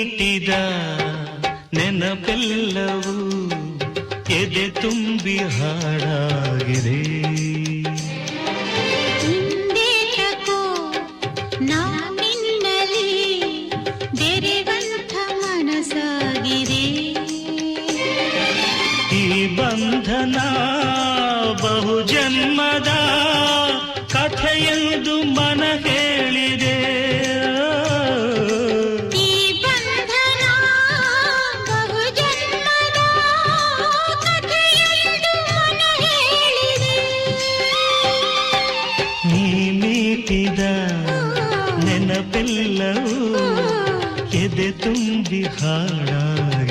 ಇಟ್ಟಿದ ನೆನಪೆಲ್ಲವೂ ಎದೆ ತುಂಬಿ ಹಾಡಾಗಿದೆ. ಈ ಬಂಧನ ಬಹು ಮೀಟಿದ ನೆನಪೆಲ್ಲವೂ ಎದೆ ತುಂಬಿ ಹಾಡಾಗಿದೆ